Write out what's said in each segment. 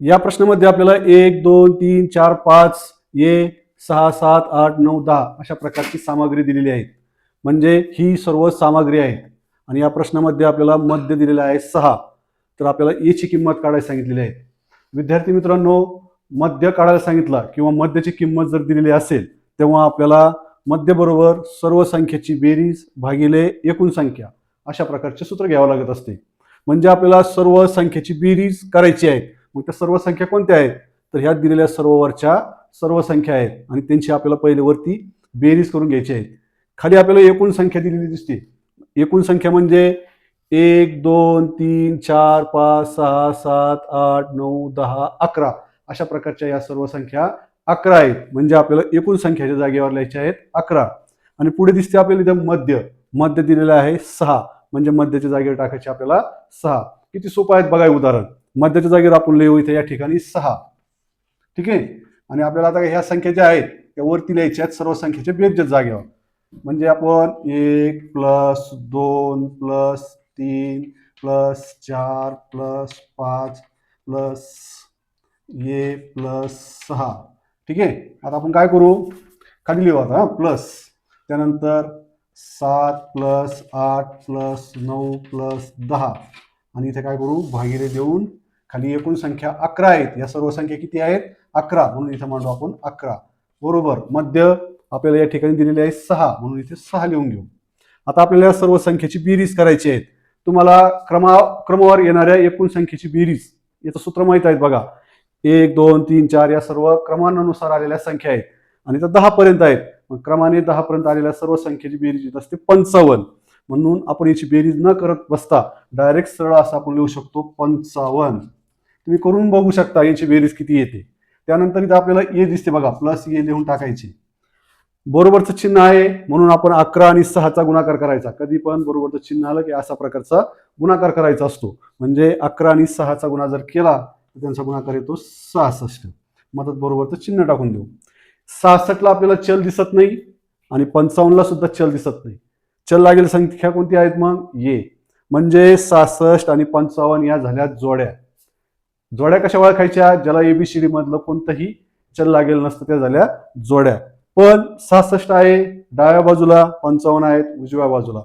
या प्रश्नामध्ये आपल्याला एक दोन तीन चार पाच ए सहा सात आठ नऊ दहा अशा प्रकारची सामग्री दिलेली आहे म्हणजे ही सर्व सामग्री आहे आणि या प्रश्नामध्ये आपल्याला मध्य दिलेलं आहे सहा. तर आपल्याला एची किंमत काढायला सांगितलेली आहे. विद्यार्थी मित्रांनो मध्य काढायला सांगितला किंवा मध्याची किंमत जर दिलेली असेल तेव्हा आपल्याला मध्य बरोबर सर्व संख्येची बेरीज भागिले एकूण संख्या अशा प्रकारचे सूत्र घ्यावं लागत असते. म्हणजे आपल्याला सर्व संख्येची बेरीज करायची आहे. मग त्या सर्व संख्या कोणत्या आहेत? तर ह्या दिलेल्या सर्ववरच्या सर्व संख्या आहेत. आणि त्यांची आपल्याला पहिले वरती बेरीज करून घ्यायची आहे खाली आपल्याला एकूण संख्या दिलेली दिसते. एकूण संख्या म्हणजे एक दोन तीन चार पाच सहा सात आठ नऊ दहा अकरा अशा प्रकारच्या या सर्व संख्या अकरा आहेत. म्हणजे आपल्याला एकूण संख्याच्या जागेवर लिहायच्या आहेत अकरा. आणि पुढे दिसते आपल्याला इथे मध्य. मध्य दिलेलं आहे सहा. म्हणजे मध्यच्या जागेवर टाकायचे आपल्याला सहा. किती सोपं आहेत? बघा उदाहरण. मध्याच्या जागेवर आपण लिहू इथे या ठिकाणी सहा. ठीक आहे? आणि आपल्याला आता ह्या संख्या ज्या आहेत त्या वरती लिहायच्या आहेत सर्व संख्येच्या बेरच्या जागेवर. म्हणजे आपण एक प्लस दोन प्लस तीन प्लस चार प्लस पाच प्लस ए प्लस सहा. ठीक आहे? आता आपण काय करू? खाली लिहू आता प्लस. त्यानंतर सात प्लस आठ प्लस नऊ प्लस दहा. आणि इथे काय करू? भागिले देऊन खाली एकूण संख्या अकरा आहेत. या सर्व संख्या किती आहेत? अकरा. म्हणून इथे मांडू आपण अकरा. बरोबर. मध्य आपल्याला या ठिकाणी दिलेले आहे सहा. म्हणून इथे सहा लिहून घेऊ. आता आपल्याला या सर्व संख्येची बेरीज करायची आहेत. तुम्हाला क्रमा क्रमवार येणाऱ्या एकूण संख्येची बेरीज याचं सूत्र माहीत आहेत बघा. एक दोन तीन चार या सर्व क्रमांनुसार आलेल्या संख्या आहेत. आणि त्या दहा पर्यंत आहेत. मग क्रमाने दहा पर्यंत आलेल्या सर्व संख्येची बेरीज येत असते पंचावन्न. म्हणून आपण याची बेरीज न करत बसता डायरेक्ट सरळ असं आपण लिहू शकतो पंचावन्न. तुम्ही करून बघू शकता याची बेरीज किती येते. त्यानंतर इथं आपल्याला ए दिसते बघा प्लस ए लिहून टाकायची. बरोबरचं चिन्ह आहे म्हणून आपण अकरा आणि सहाचा गुणाकार करायचा. कधी पण बरोबरचं चिन्ह आलं की असा प्रकारचा गुणाकार करायचा असतो. म्हणजे अकरा आणि सहाचा गुणा जर केला तर त्यांचा गुणाकार येतो सहासष्ट. मदत बरोबरचं चिन्ह टाकून देऊ. सहासष्टला आपल्याला चल दिसत नाही आणि पंचावन्नला सुद्धा चल दिसत नाही. चल लागेल संख्या कोणती आहेत मग? ये म्हणजे सहासष्ट आणि पंचावन्न या झाल्या जोड्या. जोड्या कशा ओळखायच्या? ज्याला एबीसीडी मधलं कोणतंही चल लागेल नसतं त्या झाल्या जोड्या. पण सहासष्ट आहे डाव्या बाजूला पंचावन्न आहेत उजव्या बाजूला.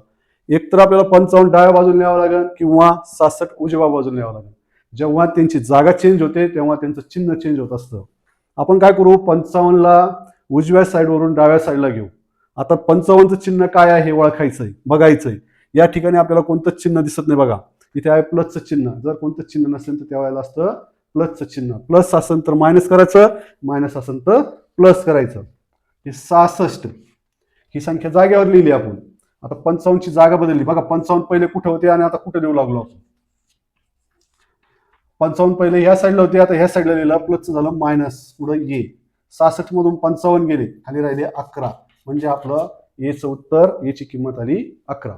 एकतर आपल्याला पंचावन्न डाव्या बाजूला न्यावं लागेल किंवा सहासष्ट उजव्या बाजूला न्यावं लागेल. जेव्हा त्यांची जागा चेंज होते तेव्हा त्यांचं चिन्ह चेंज होत असतं. आपण काय करू? पंचावन्नला उजव्या साईडवरून डाव्या साईडला घेऊ. आता पंचावन्नचं चिन्ह काय आहे हे ओळखायचंय बघायचंय. या ठिकाणी आपल्याला कोणतंच चिन्ह दिसत नाही बघा. इथे आहे प्लसचं चिन्ह. जर कोणतं चिन्ह नसेल तर त्यावेळेला असतं प्लसचं चिन्ह. प्लस असेल तर मायनस करायचं मायनस असेल तर प्लस करायचं. हे सहासष्ट. ही संख्या जागेवर लिहिली आपण. आता पंचावन्नची जागा बदलली. बघा पंचावन्न पहिले कुठे होते आणि आता कुठे लिहू लागलो आपण? पंचावन्न पहिले ह्या साईडला होते आता ह्या साईडला लिहिलं. प्लसचं झालं मायनस. पुढे ये सहासष्ट मधून पंचावन्न गेले. खाली राहिले अकरा. म्हणजे आपलं याचं उत्तर याची किंमत आली अकरा.